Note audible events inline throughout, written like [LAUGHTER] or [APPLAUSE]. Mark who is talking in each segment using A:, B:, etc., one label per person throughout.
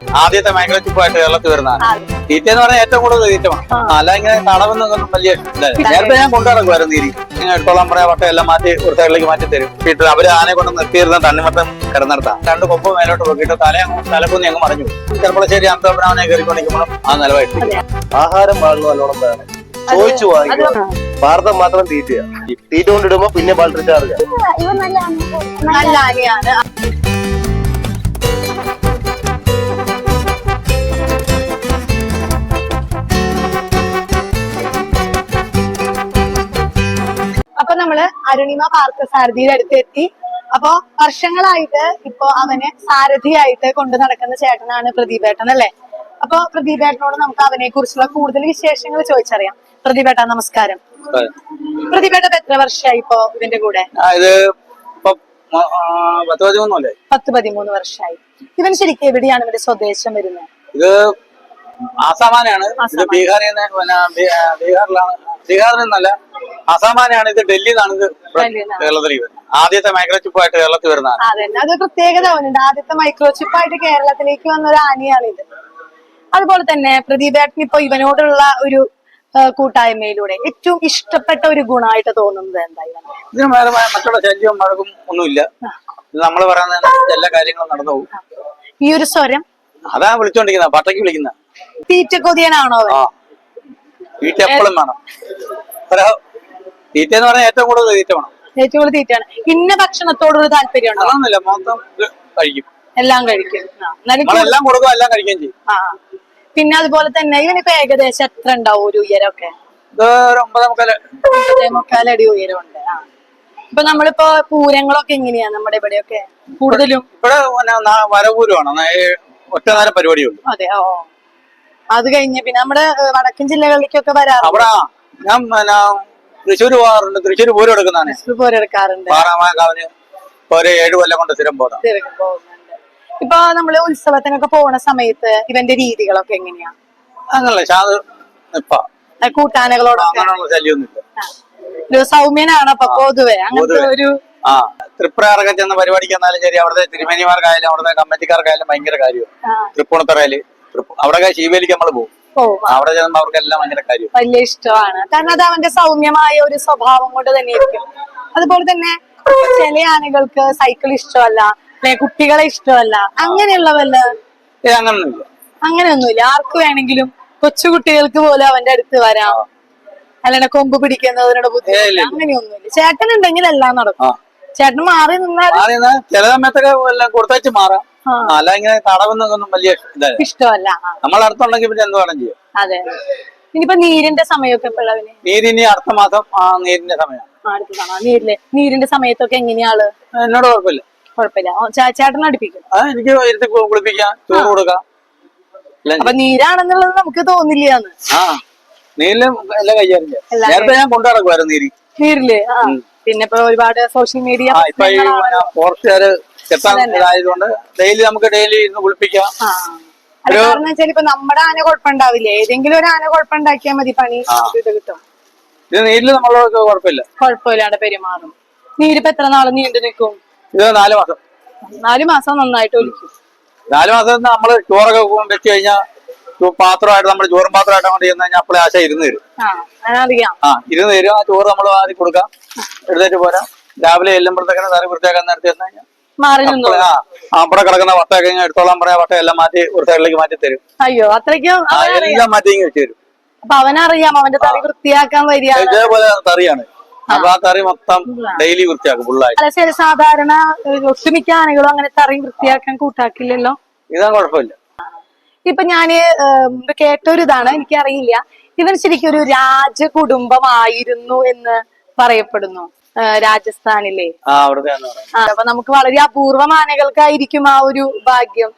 A: ആദ്യത്തെ മൈക്രോ ചിപ്പായിട്ട് കേരളത്തിൽ വരുന്നതാണ്
B: ആ,
A: തീറ്റ എന്ന് പറഞ്ഞാൽ ഏറ്റവും കൂടുതൽ തീറ്റമാണ്. അല്ല ഇങ്ങനെ തടവെന്നൊന്നും വലിയ നേരത്തെ ഞാൻ കൊണ്ടു തീരി ഇങ്ങനെ എടുത്തോളം പറയാ വട്ടം എല്ലാം മാറ്റി ഒരു സൈഡിലേക്ക് മാറ്റി തരും. വീട്ടിൽ അവർ ആനെ കൊണ്ട് നിർത്തിയിരുന്ന തണ്ണിമത്തം കിടന്നിടത്താം. രണ്ട് കൊമ്പ് മേലോട്ട് പോക്കിയിട്ട് തല തലക്കുന്നി അങ്ങ് മറിഞ്ഞു ചെറുപ്പളശ്ശേരി അന്തോപനാവനെ കയറിക്കൊണ്ടിരിക്കുമ്പോൾ ആ നിലവായിട്ട്.
C: ആഹാരം വാങ്ങുക നല്ലോണം വേണം ചോദിച്ചു വാങ്ങിക്കുക ഭാരതം മാത്രം തീറ്റയാ. തീറ്റ കൊണ്ടിടുമ്പോ പിന്നെ ബാൾട്ടറി ചാർജ്
D: നല്ല
B: അപ്പൊ നമ്മൾ അരുണിമ പാർക്ക് സാരഥിയുടെ അടുത്ത് എത്തി അപ്പൊ വർഷങ്ങളായിട്ട് ഇപ്പൊ അവനെ സാരഥിയായിട്ട് കൊണ്ടു നടക്കുന്ന ചേട്ടനാണ് പ്രദീപേട്ടൻ അല്ലെ? അപ്പൊ പ്രദീപേട്ടനോട് നമുക്ക് അവനെ കുറിച്ചുള്ള കൂടുതൽ വിശേഷങ്ങൾ ചോദിച്ചറിയാം. പ്രദീപേട്ട നമസ്കാരം. പ്രദീപേട്ട എത്ര വർഷമായി ഇപ്പൊ ഇതിന്റെ കൂടെ?
A: പത്ത്
B: പതിമൂന്ന് വർഷമായി. ഇവൻ ശരിക്കും എവിടെയാണ് ഇവന്റെ സ്വദേശം വരുന്നത്?
A: ഇത് ആസാമാനാണ്. ബീഹാറിൽ ബീഹാറിലാണ്. ബീഹാറിൽ നിന്നല്ല ആസാമാനാണ് ഇത് ഡൽഹിയിൽ നിന്നാണ് ഇത്. കേരളത്തിൽ വരുന്നത്. ആദ്യത്തെ മൈക്രോ ചിപ്പായിട്ട് കേരളത്തിൽ വരുന്നതാണ്.
B: അതെ അത് പ്രത്യേകത ആദ്യത്തെ മൈക്രോചിപ്പ് ആയിട്ട് കേരളത്തിലേക്ക് വന്ന ഒരു ഇത്. അതുപോലെ തന്നെ പ്രദീപേട്ടൻ ഇപ്പൊ ഇവനോടുള്ള ഒരു കൂട്ടായ്മയിലൂടെ ഏറ്റവും ഇഷ്ടപ്പെട്ട ഒരു ഗുണമായിട്ട് തോന്നുന്നത് എന്തായാലും
A: ഇതിന് മറ്റുള്ള ശല്യവും മഴകും ഒന്നുമില്ല. നമ്മൾ പറയുന്ന എല്ലാ കാര്യങ്ങളും നടന്നു പോകും.
B: ഈ ഒരു സ്വരം?
A: അതാ വിളിച്ചോണ്ടിരിക്കുന്ന പട്ടയ്ക്ക് വിളിക്കുന്ന.
B: തീറ്റ കൊതിയനാണോ
A: തീറ്റ എപ്പോഴും വേണം. തീറ്റ എന്ന് പറഞ്ഞാൽ ഏറ്റവും കൂടുതൽ തീറ്റ വേണം.
B: ഏറ്റവും കൂടുതൽ തീറ്റയാണ് ഇന്ന ഭക്ഷണത്തോടൊരു താല്പര്യമുണ്ടോ
A: അതൊന്നുമില്ല മൊത്തം കഴിക്കും.
B: എല്ലാം കഴിക്കും.
A: എല്ലാം കൊടുക്കും എല്ലാം കഴിക്കുകയും ചെയ്യും.
B: പിന്നെ അതുപോലെ തന്നെ ഇവനിപ്പോ ഏകദേശം എത്ര ഉണ്ടാവും ഒരു ഉയരമൊക്കെ? മുക്കാലടി ഉയരമുണ്ട്. ഇപ്പൊ നമ്മളിപ്പോ പൂരങ്ങളൊക്കെ എങ്ങനെയാ നമ്മുടെ ഇവിടെയൊക്കെ? കൂടുതലും?
A: ഇവിടെ വരപൂരമാണ് ഒറ്റ നേരം പരിപാടിയുള്ളൂ.
B: അതെ ഓ അത് കഴിഞ്ഞ പിന്നെ നമ്മുടെ വടക്കൻ ജില്ലകളിലേക്കൊക്കെ
A: ഞാൻ പിന്നെ തൃശ്ശൂർ പോകാറുണ്ട്. തൃശ്ശൂർ പൂരം എടുക്കുന്നതാണ്.
B: പോരെടുക്കാറുണ്ട്
A: പാറാമാക്കാവിന് ഒരു ഏഴു കൊല്ലം കൊണ്ട് സ്ഥിരം പോകാം.
B: ഇപ്പൊ നമ്മൾ ഉത്സവത്തിനൊക്കെ പോണ സമയത്ത് ഇവന്റെ രീതികളൊക്കെ എങ്ങനെയാ?
A: അങ്ങനല്ല ഷാദ് നിപ്പ
B: കൂട്ടാനകളോടൊക്കെ. ഒരു സൗമ്യനാണ് അപ്പൊ പൊതുവെ. അങ്ങനത്തെ ഒരു
A: ആ തൃപ്രയാറൊക്കെ ചെന്ന പരിപാടിക്ക് എന്നാലും ശരി അവിടുത്തെ തിരുമേനിമാർക്കായാലും അവിടുത്തെ കമ്മിറ്റിക്കാർക്കായാലും ഭയങ്കര കാര്യമാണ്. തൃപ്പൂണിത്തറയിൽ. അവിടെ ശീവേലിക്ക് നമ്മൾ പോകും
B: പോവും.
A: അവിടെ ചെല്ലുമ്പോൾ അവർക്കെല്ലാം ഭയങ്കര കാര്യം.
B: വലിയ ഇഷ്ടമാണ്. കാരണം അത് അവന്റെ സൗമ്യമായ ഒരു സ്വഭാവം കൊണ്ട് തന്നെ ഇരിക്കും അതുപോലെ തന്നെ ചില ആനകൾക്ക് സൈക്കിൾ ഇഷ്ടമല്ല അല്ലെ കുട്ടികളെ ഇഷ്ടമല്ല. അങ്ങനെയുള്ള വല്ല
A: ഏ അങ്ങനൊന്നുമില്ല.
B: അങ്ങനെയൊന്നുമില്ല. ആർക്ക് വേണമെങ്കിലും കൊച്ചുകുട്ടികൾക്ക് പോലും അവന്റെ അടുത്ത് വരാം. അല്ലാണ്ട് കൊമ്പ് പിടിക്കുന്നതിനോട്
A: ബുദ്ധിമുട്ടില്ല.
B: അങ്ങനെയൊന്നുമില്ല. ചേട്ടൻ ഉണ്ടെങ്കിൽ എല്ലാം നടക്കും. ചേട്ടൻ മാറി നിന്നാൽ
A: ചില സമയത്തൊക്കെ എല്ലാം മാറാം. അല്ല ഇങ്ങനെ തടവുന്നൊന്നും വലിയ
B: ഇഷ്ടമല്ല.
A: നമ്മൾ അടുത്തുണ്ടെങ്കിൽ പിന്നെ എന്ത് വേണം ചെയ്യും?
B: അതെ. ഇനിയിപ്പോ നീരിന്റെ സമയമൊക്കെ
A: നീരിനി അടുത്ത മാസം ആ നീരിന്റെ സമയം.
B: നീരിൽ നീരിന്റെ സമയത്തൊക്കെ എങ്ങനെയാൾ
A: എന്നോട് കുഴപ്പമില്ല.
B: ചേട്ടൻ അടുപ്പിക്കും.
A: എനിക്ക് ഇരുത്തി കുളിപ്പിക്കാം ചോറ് കൊടുക്കാം.
B: അപ്പൊ നീരാണെന്നുള്ളത് നമുക്ക് തോന്നില്ല
A: ആ നീരിലും എല്ലാം കൈകാര്യം നേരത്തെ ഞാൻ കൊണ്ടു നടക്കുമായിരുന്നു നീരി.
B: നീരിൽ? പിന്നെ ഇപ്പൊ ഒരുപാട് സോഷ്യൽ മീഡിയ
A: ഫോറസ്റ്റുകാര് ഇതായതുകൊണ്ട് ഡെയിലി നമുക്ക് ഡെയിലി ഇന്ന് കുളിപ്പിക്കാം.
B: അല്ല കാരണം വെച്ചാൽ ഇപ്പൊ നമ്മുടെ ആന കുഴപ്പമുണ്ടാവില്ല? ഏതെങ്കിലും ഒരു ആന കുഴപ്പമുണ്ടാക്കിയാൽ മതി പണി. ഇത് കിട്ടും.
A: ഇത് നീരിൽ നമ്മളൊക്കെ കുഴപ്പമില്ല.
B: കുഴപ്പമില്ലാണ്ട് പെരുമാറും. നീരിപ്പോ എത്ര നാൾ നീണ്ടു നിൽക്കും?
A: ഇത് നാല് മാസം.
B: നാല് മാസം നന്നായിട്ട് ഒലിക്കും.
A: നാല് മാസം നമ്മൾ ചോറൊക്കെ വെച്ച് കഴിഞ്ഞാൽ പാത്രമായിട്ട് നമ്മൾ ചോറും പാത്രമായിട്ട് അങ്ങോട്ട് ചെന്ന് കഴിഞ്ഞാൽ അപ്പോഴേ ആശ ഇരുന്ന് തരും.
B: ആ
A: ഇരുന്ന് തരും. ചോറ് നമ്മൾ ആദ്യം കൊടുക്കാം. എടുത്തേറ്റ് പോരാ. രാവിലെ എല്ലുമ്പോഴത്തേക്കാണ് കറി വൃത്തിയാക്കാൻ നേരത്തെ ചെന്ന് കഴിഞ്ഞാൽ
B: മാറി നിന്നു.
A: അവിടെ കിടക്കുന്ന വട്ടയൊക്കെ ഇങ്ങനെ എടുത്തോളാൻ പറയാ വട്ട എല്ലാം മാറ്റി ഒരു സൈഡിലേക്ക് മാറ്റി തരും.
B: അയ്യോ അത്രയ്ക്കും
A: എല്ലാം മാറ്റി ഇങ്ങനെ വെച്ച് തരും.
B: അപ്പൊ അവനറിയാം അവന്റെ തറി വൃത്തിയാക്കാൻ വരിക
A: ഇതേപോലെ തറിയാണ്. അപ്പൊ ആ തറി മൊത്തം ഡെയിലി വൃത്തിയാക്കും ഫുള്ളായി
B: അല്ല ശരി സാധാരണ ഒട്ടുമിക്ക ആനകളും അങ്ങനെ തറി വൃത്തിയാക്കാൻ കൂട്ടാക്കില്ലല്ലോ?
A: ഇതാ കുഴപ്പമില്ല.
B: ഇപ്പൊ ഞാൻ കേട്ടൊരു ഇതാണ് എനിക്കറിയില്ല. ഇവൻ ശരിക്കും ഒരു രാജകുടുംബമായിരുന്നു എന്ന് പറയപ്പെടുന്നു. രാജസ്ഥാനിലെ. അപ്പൊ നമുക്ക് വളരെ അപൂർവം ആനകൾക്കായിരിക്കും ആ ഒരു ഭാഗ്യം.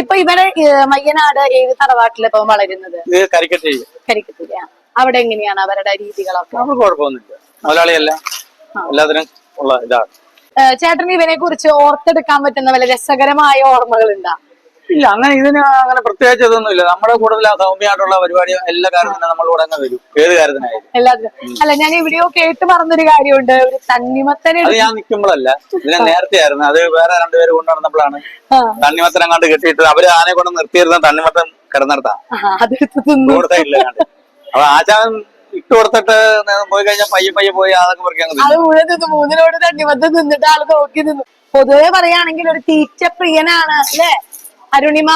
B: ഇപ്പൊ ഇവിടെ മയ്യനാട് ഏത് തറവാട്ടിലിപ്പോ വളരുന്നത്?
A: ഇത് കരിക്കട്ട്
B: അവിടെ എങ്ങനെയാണ് അവരുടെ രീതികളൊക്കെ?
A: നമുക്ക് കുഴപ്പമൊന്നുമില്ല. മുതലാളിയല്ല. എല്ലാത്തിനും ഉള്ള ഇതാണ്.
B: ചേട്ടന് ഇവനെ കുറിച്ച് ഓർത്തെടുക്കാൻ പറ്റുന്ന വല്ല രസകരമായ ഓർമ്മകൾ ഉണ്ടാ
A: ഇല്ല അങ്ങനെ ഇതിന് അങ്ങനെ പ്രത്യേകിച്ച് ഇതൊന്നും ഇല്ല നമ്മുടെ കൂടുതൽ ആ സൗമ്യമായിട്ടുള്ള പരിപാടി എല്ലാ കാര്യത്തിനും നമ്മൾ കൂടെ അങ്ങ് വരും. ഏത് കാര്യത്തിനായാലും.
B: എല്ലാത്തിനും. അല്ല ഞാൻ എവിടെയോ കേട്ട് പറഞ്ഞൊരു കാര്യമുണ്ട്. ഒരു തണ്ണിമത്തനെ
A: അത് ഞാൻ നിൽക്കുമ്പോഴല്ല. ഇതിനെ നേരത്തെ ആയിരുന്നു. അത് വേറെ രണ്ടുപേര് കൊണ്ട്
B: നടന്നപ്പോഴാണ്.
A: തണ്ണിമത്തനം കണ്ട് കെട്ടിയിട്ട് അവർ ആനെ കൊണ്ട് നിർത്തിയിരുന്ന തണ്ണിമത്തം കിടന്നിടത്താ. കണ്ട്. അപ്പൊ ആശാൻ ഇട്ട് കൊടുത്തിട്ട് പോയി കഴിഞ്ഞാൽ പയ്യെ പയ്യെ പോയി അതൊക്കെ പറിക്കാൻ
B: അത് മുഴുവൻ മൂന്നിനോട് തണ്ണിമത്തം നിന്നിട്ട് ആൾ നോക്കി നിന്നു. പൊതുവെ പറയുകയാണെങ്കിൽ ഒരു തീറ്റ പ്രിയനാണ് അല്ലെ? അരുണിമ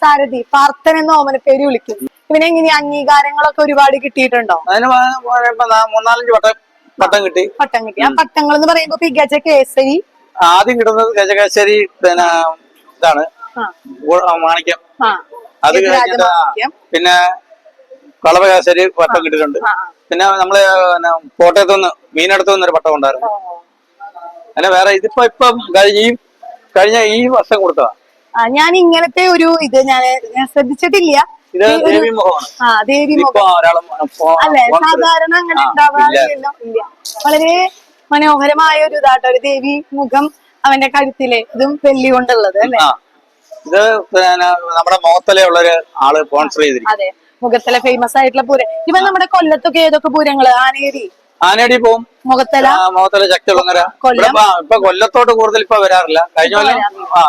B: സാരഥി പാർത്ഥൻ എന്ന ഓമന പേര് വിളിക്കും ഇവനെ ഇങ്ങനെ അംഗീകാരങ്ങളൊക്കെ ഒരുപാട് കിട്ടിയിട്ടുണ്ടോ?
A: അതിന് മൂന്നാലഞ്ച് വട്ടം പട്ടം കിട്ടി.
B: പട്ടം കിട്ടി. ആ പട്ടങ്ങൾ എന്ന് പറയുമ്പോ പികച്ച കേസരി
A: ആദ്യം കിട്ടുന്നത് ഗജകേസരി പിന്നെ ഇതാണ്. മാണിക്യം. അത് കഴിഞ്ഞിട്ട് പിന്നെ കളവകേശരി പട്ടം കിട്ടിയിട്ടുണ്ട്. പിന്നെ നമ്മൾ കോട്ടയത്തു നിന്ന് മീനടുത്തു നിന്ന് ഒരു പട്ടം ഉണ്ടായിരുന്നു. അല്ല വേറെ ഇതിപ്പോ ഇപ്പം കഴിഞ്ഞ ഈ കഴിഞ്ഞ ഈ വർഷം കൊടുത്തതാ.
B: ഞാൻ ഇങ്ങനത്തെ ഒരു ഇത് ഞാൻ ശ്രദ്ധിച്ചിട്ടില്ല. ആ ദേവി മുഖം അല്ലെ? സാധാരണ അങ്ങനെ ഉണ്ടാവാറില്ലല്ലോ ഇല്ല. വളരെ മനോഹരമായ ഒരു ഇതാട്ടോ ഒരു ദേവി മുഖം അവന്റെ കഴുത്തിലെ ഇതും വെല്ലി കൊണ്ടുള്ളത് അല്ലെ?
A: ഇത് നമ്മുടെ നമ്മുടെ ഉള്ള ഒരു ആൾ സ്പോൺസർ ചെയ്തിരിക്കും
B: അതെ. മുഖത്തല ഫേമസ് ആയിട്ടുള്ള പൂരം. ഇവൻ നമ്മുടെ കൊല്ലത്തൊക്കെ ഏതൊക്കെ പൂരങ്ങൾ? ആനേരി
A: ആനേടി പോവും.
B: മുഖത്തല.
A: മുഖത്തല ഇപ്പൊ- ഇപ്പൊ കൊല്ലത്തോട്ട് കൂടുതൽ ഇപ്പൊ വരാറില്ല. കഴിഞ്ഞ കൊല്ലം ആ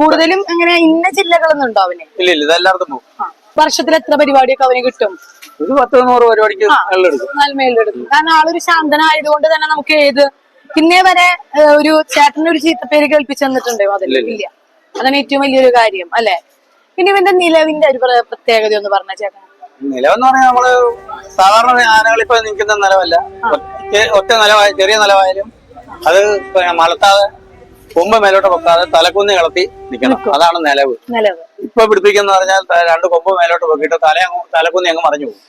B: കൂടുതലും അങ്ങനെ ഇന്ന ജില്ലകളൊന്നും ഉണ്ടോ അവന്?
A: ഇല്ല ഇല്ല ഇതെല്ലായിടത്തും പോകും
B: വർഷത്തിൽ എത്ര പരിപാടിയൊക്കെ അവന് കിട്ടും?
A: ഒരു പത്ത് നൂറ് പരിപാടിക്ക്
B: നന്മയിലെടുക്കും കാരണം ആളൊരു ശാന്തനായതുകൊണ്ട് തന്നെ നമുക്ക് ഏത് ഇന്നേ വരെ ഒരു ചേട്ടന് ഒരു ചീത്തപ്പേര് കേൾപ്പിച്ചു തന്നിട്ടുണ്ടോ അതിൽ. ഇല്ല അതാണ് ഏറ്റവും വലിയൊരു കാര്യം അല്ലെ? പിന്നെ ഇവന്റെ നിലവിന്റെ ഒരു പ്രത്യേകത എന്ന് പറഞ്ഞ ചേട്ടൻ
A: നിലവെന്ന് പറഞ്ഞാൽ നമ്മൾ സാധാരണ ആനകൾ ഇപ്പൊ നിൽക്കുന്ന നിലവല്ല. ഒറ്റ നിലവായ ചെറിയ നിലവായാലും അത് പിന്നെ മലത്താതെ കൊമ്പ് മേലോട്ട് വെക്കാതെ തലക്കുന്നി കളത്തി നിൽക്കണം. അതാണ് നിലവ്. ഇപ്പൊ പിടിപ്പിക്കുന്ന പറഞ്ഞാൽ രണ്ട് കൊമ്പ് മേലോട്ട് വെക്കിയിട്ട് തല അങ്ങ് തലക്കുന്നി അങ്ങ് മറിഞ്ഞു പോകും.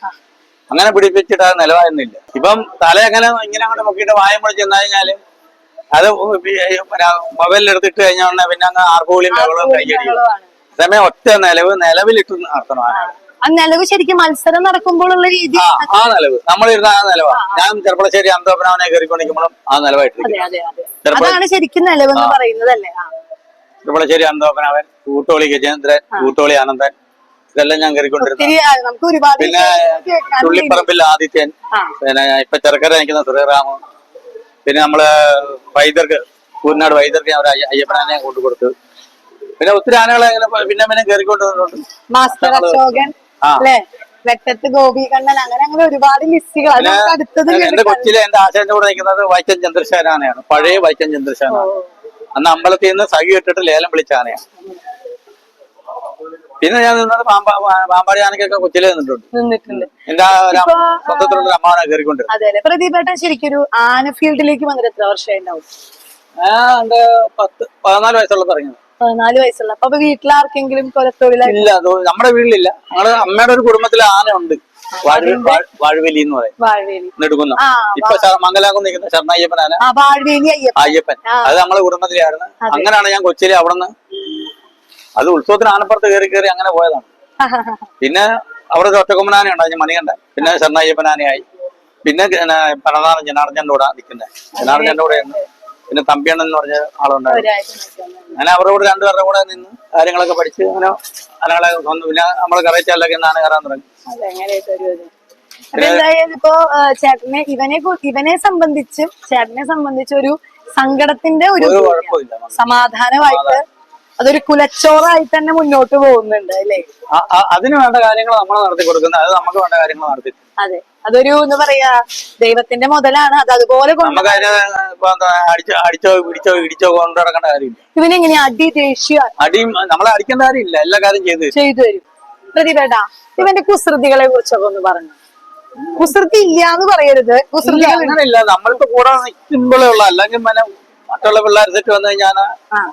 A: അങ്ങനെ പിടിപ്പിച്ചിട്ട് അത് നിലവായിരുന്നില്ല ഇപ്പം തല അങ്ങനെ ഇങ്ങനെ അങ്ങോട്ട് പൊക്കിയിട്ട് വായം പൊളിച്ച് ചെന്ന് കഴിഞ്ഞാൽ അത് മൊബൈലിൽ എടുത്തിട്ട് കഴിഞ്ഞ ഉടനെ പിന്നെ അങ്ങ് ആർപ്പുകളിയും ബഹളവും കൈയടിക്കും
B: നിലവാണ്.
A: സമയം ഒറ്റ നിലവ് നിലവിലിട്ട് നടത്തണം ആനകൾ
B: ആ നിലവ് ശരിക്കും മത്സരം നടക്കുമ്പോഴുള്ള രീതി
A: ആ നിലവ്. നമ്മളിരുന്ന ആ നിലവാ. ഞാൻ ചെറുപ്പളശ്ശേരി അന്തോപനാവനെ കയറിക്കൊണ്ടിരിക്കുമ്പോഴും ആ
B: അതെ. അതാണ് ശരിക്കും നിലവെന്ന് പറയുന്നതല്ലേ.
A: ചെറുപ്പളശ്ശേരി അന്തോപനാവൻ കൂട്ടോളി ഗജേന്ദ്രൻ കൂട്ടോളി ആനന്ദൻ ഇതെല്ലാം ഞാൻ കയറിക്കൊണ്ടിരുന്നു പിന്നെ തുള്ളിപ്പറമ്പിൽ ആദിത്യൻ പിന്നെ ഇപ്പൊ ചെറുക്കര നിൽക്കുന്ന ശ്രീറാമു പിന്നെ നമ്മൾ വൈദർക്ക് കൂരിനാട് വൈദർക്ക് അയ്യ- അയ്യപ്പനാനെ കൊണ്ടുകൊടുത്തു. പിന്നെ ഒത്തിരി ആനകളെ പിന്നെ പിന്നെ
B: കയറിക്കൊണ്ടിരുന്നുണ്ട്
A: ആ.
B: വെട്ടത്ത് ഗോപി കണ്ണൻ അങ്ങനെ അങ്ങനെ ഒരുപാട് ലിസ്റ്റുകൾ അടുത്തത്
A: എന്റെ. കൊച്ചിലെ എന്റെ ആശാന്റെ കൂടെ നിൽക്കുന്നത് വൈക്കം ചന്ദ്രശേഖരാനയാണ് പഴയ വൈക്കം ചന്ദ്രശേഖരാണ് അന്ന് അമ്പലത്തിൽ നിന്ന് സഖി ഇട്ടിട്ട് ലേലം വിളിച്ച ആനയാണ്. പിന്നെ ഞാൻ നിന്നത് പാമ്പാ പാമ്പാടി ആനക്കൊക്കെ കൊച്ചിലെ നിന്നിട്ടുണ്ട്.
B: നിന്നിട്ടുണ്ട്.
A: എന്റെ സ്വന്തത്തിലുള്ള അമ്മാവനെ കയറിക്കൊണ്ട്
B: അതെ പ്രദീപേട്ടൻ ശരിക്കും ഒരു ആന ഫീൽഡിലേക്ക് വന്നിട്ട് എത്ര വർഷമായി ഉണ്ടാവും?
A: ആ എന്റെ പത്ത് പതിനാല് വയസ്സുള്ള തുടങ്ങിയത്
B: പതിനാല് വയസ്സുള്ള. അപ്പൊ വീട്ടിലാർക്കെങ്കിലും കൊലത്തൊഴിലായി
A: ഇല്ല അത് നമ്മുടെ വീട്ടിലില്ല. നമ്മുടെ അമ്മയുടെ ഒരു കുടുംബത്തിൽ ആന ഉണ്ട് വാഴവേലി എന്ന് പറയും.
B: വാഴവേലി.
A: നെടുക്കുന്ന
B: ആ,
A: ഇപ്പൊ ശ- മംഗലാകുന്ന് നിൽക്കുന്ന ശരണയ്യപ്പൻ ആന.
B: ആ വാഴവേലി അയ്യപ്പ
A: അയ്യപ്പൻ.
B: ആ.
A: അത് നമ്മളെ കുടുംബത്തിലായിരുന്നു. അങ്ങനെയാണ് ഞാൻ കൊച്ചിയിലെ അവിടുന്ന് അത് ഉത്സവത്തിന് ആനപ്പുറത്ത് കയറി കയറി അങ്ങനെ പോയതാണ്. പിന്നെ അവിടെ ഒരു ഒറ്റക്കൊമ്പനാന ഉണ്ടായി മണികണ്ഠൻ പിന്നെ ശരണയ്യപ്പനാനയായി പിന്നെ പിണറാറ് ജനാർജന്റെ കൂടെ നിൽക്കുന്നത് ജനാർജന്റെ കൂടെയാണ് പിന്നെ തമ്പിയണ്ണൻ എന്ന് പറഞ്ഞ ആളുണ്ടായിരുന്നു. അങ്ങനെ അവരുടെ കൂടെ രണ്ടുപേരുടെ കൂടെ നിന്ന് കാര്യങ്ങളൊക്കെ പഠിച്ച് അങ്ങനെ അയാളെ വന്നു. പിന്നെ നമ്മളെ കറയിച്ചാലൊക്കെ എന്നാണ് കയറാൻ തുടങ്ങി.
B: എന്തായാലും ഇപ്പോ ചേട്ടനെ ഇവനെ ഇവനെ സംബന്ധിച്ചും ചേട്ടനെ സംബന്ധിച്ച് ഒരു സങ്കടത്തിന്റെ ഒരു സമാധാനമായിട്ട് അതൊരു കുലച്ചോറായി തന്നെ മുന്നോട്ട് പോകുന്നുണ്ട് അല്ലേ?
A: അതിന് വേണ്ട കാര്യങ്ങൾ നമ്മൾ നടത്തി കൊടുക്കുന്നത് അത് നമുക്ക് വേണ്ട കാര്യങ്ങൾ നടത്തി
B: അതെ. അതൊരു എന്ന് പറയാ ദൈവത്തിന്റെ മുതലാണ്. അത് അതുപോലെ കൊണ്ട്
A: നമുക്ക് അതിന് ഇപ്പൊ എന്താ അടിച്ചോ അടിച്ചോ പിടിച്ചോ ഇടിച്ചോ കൊണ്ടു നടക്കേണ്ട കാര്യമില്ല.
B: ഇവനെങ്ങനെ അടി ദേഷ്യ
A: പ്രതിപേട നമ്മളെ അടിക്കേണ്ട കാര്യമില്ല. എല്ലാ കാര്യം ചെയ്തു
B: ചെയ്തു തരും. പ്രതിഭേട്ടാ ഇവന്റെ കുസൃതികളെ കുറിച്ചൊക്കെ ഒന്ന് പറഞ്ഞു. കുസൃതി ഇല്ല എന്ന് പറയരുത് കുസൃതി
A: അങ്ങനെയില്ല. നമ്മളിപ്പോ കൂടെ നിൽക്കുമ്പോഴേ ഉള്ള. അല്ലെങ്കിൽ മറ്റുള്ള പിള്ളേർ സെറ്റ് വന്നു കഴിഞ്ഞാൽ.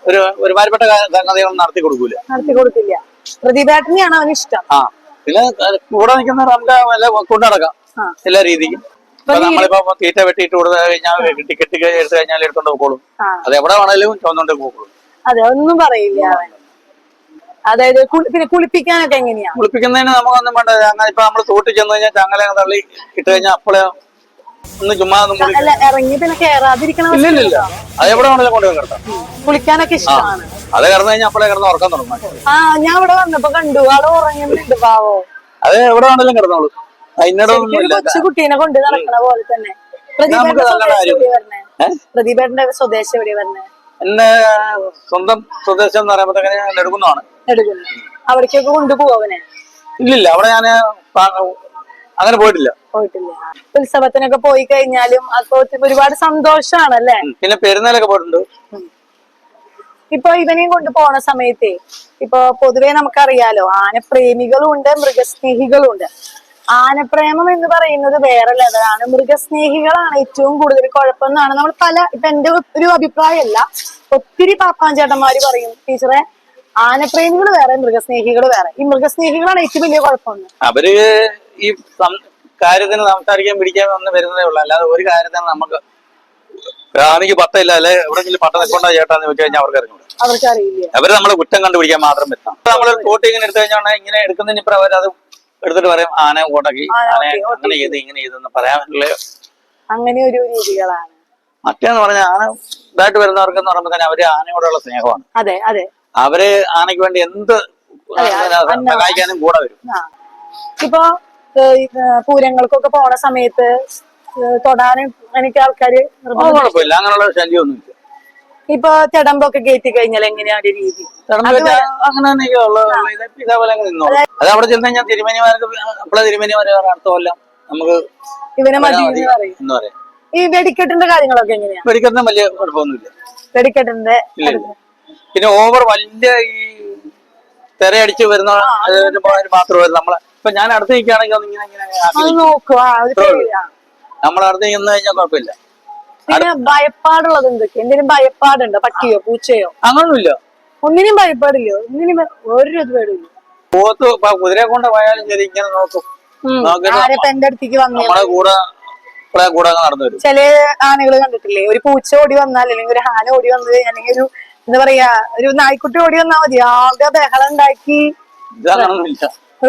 A: ഒരു ഒരുമാരിപ്പെട്ട സംഗതികൾ നടത്തി കൊടുക്കൂല.
B: നടത്തി കൊടുക്കില്ല. പ്രതിപേട്ടനെയാണ് അവന് ഇഷ്ടം
A: ആ. പിന്നെ കൂടെ നിൽക്കുന്ന നമുക്ക് കൊണ്ടു നടക്കാം. എല്ലാ രീതിക്കും. ഇപ്പൊ നമ്മളിപ്പോ തീറ്റ വെട്ടിട്ട് കൊടുത്തു കഴിഞ്ഞാൽ ടിക്കറ്റ് എടുത്തു കഴിഞ്ഞാൽ എടുത്തോണ്ട് പോക്കോളും. അത് എവിടെ വേണേലും ചോന്നോണ്ട് പോക്കോളും.
B: അതെ ഒന്നും പറയില്ല. അതായത് പിന്നെ കുളിപ്പിക്കാനൊക്കെ എങ്ങനെയാ?
A: കുളിപ്പിക്കുന്നതിന് നമുക്കൊന്നും വേണ്ട. അങ്ങനെ ഇപ്പൊ നമ്മൾ തോട്ടി ചെന്ന് കഴിഞ്ഞാൽ ചങ്ങല തള്ളി ഇട്ട് കഴിഞ്ഞാൽ അപ്പോളെ ഒന്ന് ചുമ്മാ
B: ഇറങ്ങി പിന്നെ കേറാതിരിക്കണ
A: അത് എവിടെ വേണേലും കൊണ്ടുപോയി കിടത്താം.
B: കുളിക്കാനൊക്കെ ഇഷ്ടമാണ്.
A: അത് കിടന്നു കഴിഞ്ഞാൽ അപ്പോഴേ കിടന്ന് ഉറക്കം തുടങ്ങും.
B: ആ ഞാൻ ഇവിടെ വന്നപ്പോ കണ്ടു. ഉറങ്ങുന്നുണ്ട് പാവോ.
A: അത് എവിടെ വേണേലും കിടന്നോളൂ. അതിനോടൊന്നും
B: ശരിക്കും ഒരു
A: ഇല്ല
B: കൊച്ചു കുട്ടീനെ കൊണ്ട് നടക്കണ പോലെ തന്നെ.
A: നല്ല
B: സ്വദേശം എവിടെ വരണേ
A: എന്റെ സ്വന്തം സ്വദേശം എന്ന് ഞാൻ എടുക്കുന്നതാണ്
B: എടുക്കുന്നു അവിടേക്കൊക്കെ കൊണ്ടുപോകും അവനെ?
A: ഇല്ലില്ല അവിടെ ഞാൻ അങ്ങനെ പോയിട്ടില്ല.
B: പോയിട്ടില്ല. ഉത്സവത്തിനൊക്കെ പോയി കഴിഞ്ഞാലും അപ്പൊ ഒരുപാട് സന്തോഷാണല്ലേ.
A: പിന്നെ പെരുന്നാളൊക്കെ പോയിട്ടുണ്ട്.
B: ഇപ്പൊ ഇവനെയും കൊണ്ട് പോണ സമയത്തെ ഇപ്പൊ പൊതുവെ നമുക്കറിയാലോ ആന പ്രേമികളും ഉണ്ട് മൃഗസ്നേഹികളും ഉണ്ട് ആനപ്രേമം എന്ന് പറയുന്നത് വേറെ ലെവലാണ് മൃഗസ്നേഹികളാണ് ഏറ്റവും കൂടുതൽ കുഴപ്പമെന്നാണ്. നമ്മൾ പല ഇപ്പൊ എന്റെ ഒരു അഭിപ്രായമല്ല. ഒത്തിരി പാപ്പാഞ്ചേട്ടന്മാര് പറയും ടീച്ചറെ ആനപ്രേമികൾ വേറെ മൃഗസ്നേഹികൾ വേറെ. ഈ മൃഗസ്നേഹികളാണ് ഏറ്റവും വലിയ കുഴപ്പമെന്ന്.
A: അവർ ഈ കാര്യത്തിന് സംസാരിക്കാൻ പിടിക്കാൻ വന്ന് വരുന്നതേ ഉള്ളൂ. അല്ലാതെ ഒരു കാര്യത്തിന് നമുക്ക് ആണെങ്കിൽ പട്ടയില്ല അല്ലെ? എവിടെങ്കിലും പട്ട നിൽക്കൊണ്ടാ ചേട്ടാന്ന് ചോദിച്ചു കഴിഞ്ഞാൽ അവർക്ക് അറിഞ്ഞു
B: അവർ
A: അവർ നമ്മളെ കുറ്റം കണ്ടുപിടിക്കാൻ മാത്രം പറ്റാം നമ്മൾ ഫോട്ടോ ഇങ്ങനെ എടുത്തു കഴിഞ്ഞാൽ ഇങ്ങനെ എടുക്കുന്നതിന് ഇപ്പൊ അവരത് എടുത്തിട്ട് പറയും ആന ഓട്ടക്കി
B: ആന.
A: അങ്ങനെ ചെയ്ത് ഇങ്ങനെ ചെയ്തെന്ന് പറയാനല്ലേ
B: അങ്ങനെ ഒരു രീതികളാണ്.
A: മറ്റേന്ന് പറഞ്ഞ ആന ഇതായിട്ട് വരുന്നവർക്ക് എന്ന് പറയുമ്പോൾ തന്നെ അവർ ആനയോടുള്ള സ്നേഹമാണ്.
B: അതെ അതെ.
A: അവർ ആനയ്ക്ക് വേണ്ടി എന്ത് സഹായിക്കാനും കൂടെ വരും.
B: ഇപ്പൊ പൂരങ്ങൾക്കൊക്കെ പോണ സമയത്ത് തൊടാനും എനിക്ക് ആൾക്കാര്
A: കുഴപ്പമില്ല. അങ്ങനെയുള്ള ശല്യമൊന്നുമില്ല.
B: ഇപ്പൊ തിടമ്പൊക്കെ കയറ്റി കഴിഞ്ഞാൽ എങ്ങനെയാണ് രീതി?
A: അത് അവിടെ ചെന്ന് കഴിഞ്ഞാൽ തിരുമേനിമാർക്ക് അപ്പോഴെ തിരുമേനിമാരെ അടുത്ത കൊല്ലം നമുക്ക്
B: ഇവനെ മതി എന്ന് പറയാം. ഈ വെടിക്കെട്ടിന്റെ കാര്യങ്ങളൊക്കെ എങ്ങനെയാ?
A: വെടിക്കെട്ടിന് വലിയ കുഴപ്പമൊന്നുമില്ല.
B: വെടിക്കെട്ടിന്റെ
A: പിന്നെ ഓവർ വലിയ ഈ തിരയടിച്ച് വരുന്ന ഒരു മാത്രം വരും നമ്മളെ ഇപ്പൊ ഞാൻ അടുത്ത് നിൽക്കുകയാണെങ്കിൽ നമ്മളടുത്ത് അടുത്ത് നിന്ന് കഴിഞ്ഞാൽ കുഴപ്പമില്ല.
B: പിന്നെ ഭയപ്പാടുള്ളത് എന്തൊക്കെ എന്തിനും ഭയപ്പാടുണ്ടോ? പട്ടിയോ പൂച്ചയോ?
A: അങ്ങനൊന്നുമില്ല.
B: ഒന്നിനും ഭയപ്പാടില്ല ഒന്നിനും ഒരു ഇത് പേടില്ല.
A: പോത്ത് കുതിരയെ കൊണ്ട് പോയാലും ശരി ഇങ്ങനെ നോക്കും.
B: ആരപ്പ എന്റെ അടുത്തേക്ക് വന്നേ?
A: നമ്മളെ കൂടെ കൂടെ നടന്നു വരും.
B: ചില ആനകൾ കണ്ടിട്ടില്ലേ? ഒരു പൂച്ച ഓടി വന്നാൽ അല്ലെങ്കിൽ ഒരു ആന ഓടി വന്നത് അല്ലെങ്കിൽ ഒരു എന്താ പറയാ ഒരു നായ്ക്കുട്ടി ഓടി വന്നാൽ മതി. ആകെ ബഹളം ഉണ്ടാക്കി.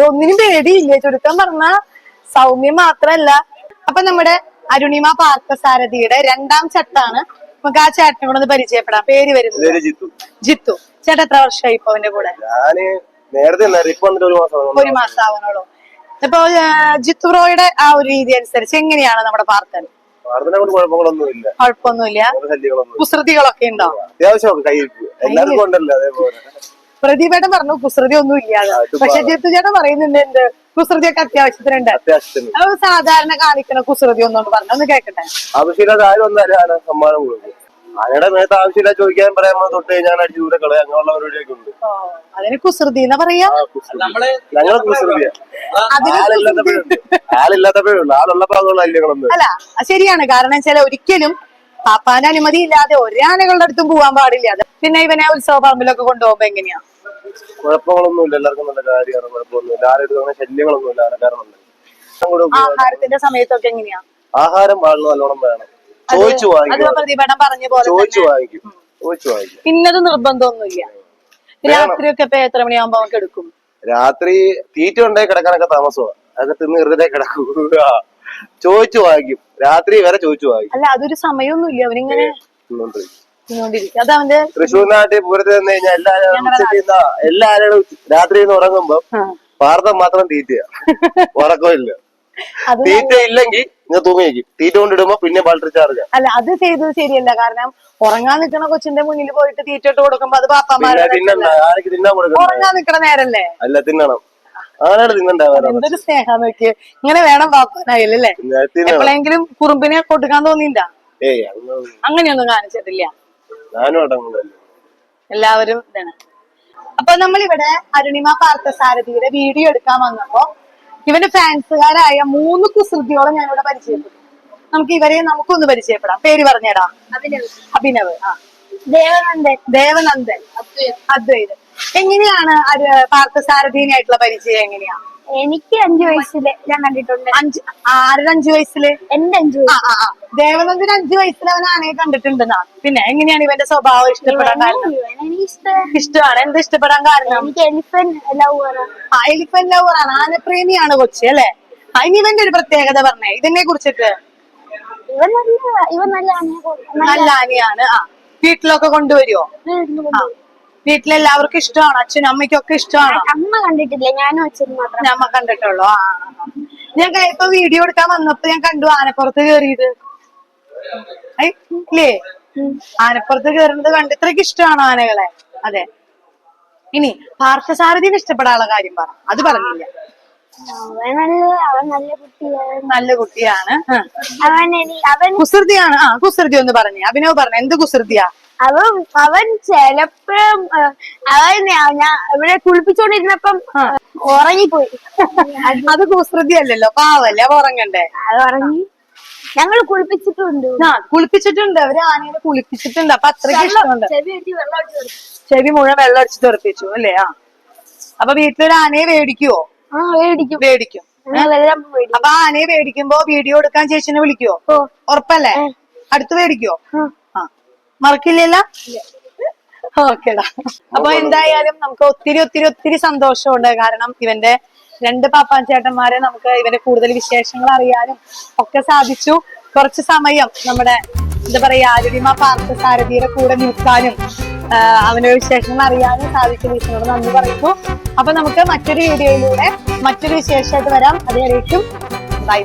B: ഒന്നിനും പേടിയില്ല. ചുരുക്കം പറഞ്ഞ സൗമ്യം മാത്രല്ല. അപ്പൊ നമ്മുടെ അരുണിമ പാർത്ഥസാരഥിയുടെ രണ്ടാം ചട്ടാണ് നമുക്ക് ആ ചേട്ടനെ കൂടെ ഒന്ന് പരിചയപ്പെടാം. പേര് വരുന്നത്?
C: ജിത്തു.
B: ജിത്തു. ചേട്ടൻ എത്ര വർഷമായി ഇപ്പൊ അവന്റെ കൂടെ?
C: ഞാൻ നേരത്തെ ഒരു മാസം
B: ആവണോളൂ ഇപ്പൊ ജിത്തു റോയുടെ ആ ഒരു രീതി അനുസരിച്ച് എങ്ങനെയാണ് നമ്മുടെ പാർത്ഥൻ? കുഴപ്പമൊന്നുമില്ല. കുസൃതികളൊക്കെ ഉണ്ടോ? പറഞ്ഞു കുസൃതി ഒന്നും ഇല്ലാതെ പക്ഷെ ജിത്തു ചേട്ടൻ പറയുന്നുണ്ട് എന്ത്? കുസൃതിയൊക്കെ അത്യാവശ്യത്തിനുണ്ട്.
C: അത്യാവശ്യത്തിന്.
B: അത് സാധാരണ കാണിക്കണ കുസൃതി ഒന്നുകൊണ്ട് പറഞ്ഞു ഒന്ന് കേക്കട്ടെ?
C: ആവശ്യമില്ലാതെ ആരും വന്നാലും ആന സമ്മാനം കൊടുക്കും ആനയുടെ മേത്ത് ആവശ്യമില്ല ചോദിക്കാൻ പറയാൻ തൊട്ട് ഞാൻ അടിച്ചു ദൂരെ കളയാ അങ്ങനെയുള്ള പരിപാടിയൊക്കെ ഉണ്ട്.
B: അതിന് കുസൃതി എന്നാ പറയാ?
C: ഞങ്ങൾ കുസൃതിയാ. ആളുള്ളപ്പോ അതുള്ള
B: അല്ല ശരിയാണ്. കാരണം വെച്ചാൽ ഒരിക്കലും പാപ്പാന് അനുമതി ഇല്ലാതെ ഒരാനകളുടെ അടുത്തും പോവാൻ പാടില്ല. പിന്നെ ഇവനെ ഉത്സവ പറമ്പിലൊക്കെ കൊണ്ടുപോകുമ്പോ എങ്ങനെയാ?
C: കുഴപ്പങ്ങളൊന്നും ഇല്ല എല്ലാവർക്കും നല്ല കാര്യമാണ്. കുഴപ്പമൊന്നുമില്ല. ആരും അങ്ങനെ ശല്യങ്ങളൊന്നും ഇല്ല ആനക്കാരനുണ്ട്
B: ആഹാരത്തിന്റെ സമയത്തൊക്കെ എങ്ങനെയാ?
C: ആഹാരം ആളിന് നല്ലോണം വേണം. ചോദിച്ചു വാങ്ങിക്കും ചോദിച്ചു വാങ്ങിക്കും. ചോദിച്ചു വാങ്ങിക്കും.
B: ഇന്നത് നിർബന്ധമൊന്നുമില്ല. രാത്രിയൊക്കെ ഇപ്പൊ എത്ര മണിയാകുമ്പോ എടുക്കും?
C: രാത്രി തീറ്റ ഉണ്ടായി കിടക്കാനൊക്കെ താമസമാണ് അതൊക്കെ തിന്ന് വെറുതെ കിടക്കും. ചോദിച്ചു വാങ്ങിക്കും. രാത്രി വരെ ചോദിച്ചു വാങ്ങിക്കും.
B: അല്ല അതൊരു സമയമൊന്നുമില്ല. അവനിങ്ങനെ
C: തിന്നോണ്ട്.
B: തിന്നോണ്ടിരിക്കും അത് അവന്റെ
C: തൃശ്ശൂർ നാട്ടിൽ പൂരത്തിൽ നിന്ന് കഴിഞ്ഞാൽ എല്ലാവരും ഉച്ചയ്ക്ക് ഇന്ന് എല്ലാവരും രാത്രി ഉറങ്ങുമ്പോ. പാർത്ഥം മാത്രം തീറ്റയാ ഉറക്കമില്ല. തീറ്റ ഇല്ലെങ്കിൽ ഇങ്ങനെ തൂങ്ങിക്കും തീറ്റ കൊണ്ടിടുമ്പോ പിന്നെ ബാറ്ററി ചാർജ്
B: അല്ല അത് ചെയ്തത് ശരിയല്ല. കാരണം ഉറങ്ങാൻ നിൽക്കണ കൊച്ചിന്റെ മുന്നിൽ പോയിട്ട് തീറ്റ ഇട്ട് കൊടുക്കുമ്പോ അത്
C: തിന്നണ്ട. കൊടുക്കണ്ട?
B: ഉറങ്ങാൻ നിക്കണ നേരല്ലേ?
C: അല്ല തിന്നണം. ആരാണ് തിന്നണ്ട വേറെ
B: എന്തൊരു സ്നേഹം നോക്കി ഇങ്ങനെ വേണം പാപ്പാനായില്ലേ എപ്പോഴെങ്കിലും കുറുമ്പിനെ കൊടുക്കാൻ തോന്നിയില്ല അങ്ങനെയൊന്നും കാണിച്ചിട്ടില്ല. എല്ലാവരും ഇതാണ്. അപ്പൊ നമ്മളിവിടെ അരുണിമ പാർത്ഥസാരഥിയുടെ വീഡിയോ എടുക്കാൻ വന്നപ്പോ ഇവന്റെ ഫാൻസുകാരായ മൂന്ന് കുസൃതിയോളം ഞാനിവിടെ പരിചയപ്പെട്ടു. നമുക്ക് ഇവരെ നമുക്കൊന്ന് പരിചയപ്പെടാം. പേര് പറഞ്ഞേടാ. അഭിനവ്. ആ. ദേവനന്ദൻ. ദേവനന്ദൻ. അദ്വൈത് എങ്ങനെയാണ് പാർത്ഥസാരഥീനായിട്ടുള്ള പരിചയം എങ്ങനെയാ?
D: എനിക്ക് അഞ്ചു വയസ്സിൽ ഞാൻ കണ്ടിട്ടുണ്ട്.
B: അഞ്ച് ആരുടെ അഞ്ചു വയസ്സിൽ?
D: എന്റെ അഞ്ചു
B: ദേവനന്ദൻ അഞ്ചു വയസ്സിൽ അവൻ ആനയെ കണ്ടിട്ടുണ്ടെന്നാ. പിന്നെ എങ്ങനെയാണ് ഇവന്റെ സ്വഭാവം ഇഷ്ടപ്പെടാൻ കാരണം? ഇഷ്ടമാണ്. എന്ത് ഇഷ്ടപ്പെടാൻ കാരണം?
D: എനിക്ക് എലിഫൻ ലവർ
B: ആ എലിഫന്റ് ലവറാണ് ആനപ്രേമിയാണ് കൊച്ചി അല്ലെ? അതിന് ഇനി ഇവന്റെ ഒരു പ്രത്യേകത പറഞ്ഞേ. ഇതിനെ കുറിച്ചിട്ട്.
D: ഇവൻ നല്ല ഇവൻ നല്ല ആനയെ
B: നല്ല ആനയാണ്. ആ വീട്ടിലൊക്കെ കൊണ്ടുവരുമോ. വീട്ടിലെല്ലാവർക്കും ഇഷ്ടമാണ് അച്ഛനും അമ്മയ്ക്കും ഒക്കെ ഇഷ്ടമാണോ
D: അമ്മ കണ്ടിട്ടില്ല ഞാനും അച്ഛനും മാത്രം.
B: അമ്മ കണ്ടിട്ടുള്ളൂ. ആ. ഞാൻ ഇപ്പൊ വീഡിയോ എടുക്കാൻ വന്നപ്പോ ഞാൻ കണ്ടു ആനപ്പുറത്ത് കേറിയത്. ഇല്ലേ? ആനപ്പുറത്ത് കേറുന്നത് കണ്ട് ഇത്രയ്ക്ക് ഇഷ്ടമാണ് ആനകളെ? അതെ. ഇനി പാർത്ഥസാരഥിനെ ഇഷ്ടപ്പെടാനുള്ള കാര്യം പറ. അത് പറഞ്ഞില്ല.
D: നല്ല കുട്ടിയാണ്. അവൻ അവൻ
B: കുസൃതിയാണ്. ആ കുസൃതി ഒന്ന് പറഞ്ഞേ. അഭിനവ് പറഞ്ഞു. എന്ത് കുസൃതിയാ?
D: അവൻ അവൻ ചെലപ്പോഴും അവൻ ഞാൻ ഇവിടെ കുളിപ്പിച്ചോണ്ടിരുന്നപ്പം ഉറങ്ങിപ്പോയി. [LAUGHS] അത്
B: കുസൃതി അല്ലല്ലോ പാവല്ലേ അപ്പൊ ഉറങ്ങണ്ടേ?
D: അത് ഉറങ്ങി. ഞങ്ങൾ കുളിപ്പിച്ചിട്ടുണ്ട്.
B: ആ കുളിപ്പിച്ചിട്ടുണ്ട്. അവർ ആനയെ കുളിപ്പിച്ചിട്ടുണ്ട്. അപ്പൊ അത്രയ്ക്ക് ഇഷ്ടമുണ്ട്.
D: ചെവി
B: മുഴുവൻ വെള്ളം അടിച്ച് തെറിപ്പിച്ചു അല്ലേ? ആ. അപ്പൊ വീട്ടിലൊരു ആനയെ മേടിക്കുവോ?
D: മേടിക്കും.
B: അപ്പൊ ആനയെ മേടിക്കുമ്പോ വീഡിയോ എടുക്കാൻ ചേച്ചിനെ വിളിക്കുവോ? ഉറപ്പല്ലേ? അടുത്ത് മേടിക്കുവോ? ആ. മറക്കില്ലല്ലോ? ഓക്കേടാ. അപ്പൊ എന്തായാലും നമുക്ക് ഒത്തിരി ഒത്തിരി ഒത്തിരി സന്തോഷമുണ്ട്. കാരണം ഇവന്റെ രണ്ട് പാപ്പാൻ ചേട്ടന്മാരെ നമുക്ക് ഇവന്റെ കൂടുതൽ വിശേഷങ്ങൾ അറിയാനും ഒക്കെ സാധിച്ചു. കുറച്ച് സമയം നമ്മുടെ എന്താ പറയാ അരുണിമ പാർത്ഥ സാരഥിയുടെ കൂടെ നിൽക്കാനും അവന്റെ വിശേഷങ്ങൾ അറിയാനും സാധിക്കും ഈശ്വരനോട് നന്ദി പറയുന്നു. അപ്പൊ നമുക്ക് മറ്റൊരു വീഡിയോയിലൂടെ മറ്റൊരു വിശേഷമായിട്ട് വരാം. അതുവരേക്കും ബൈ.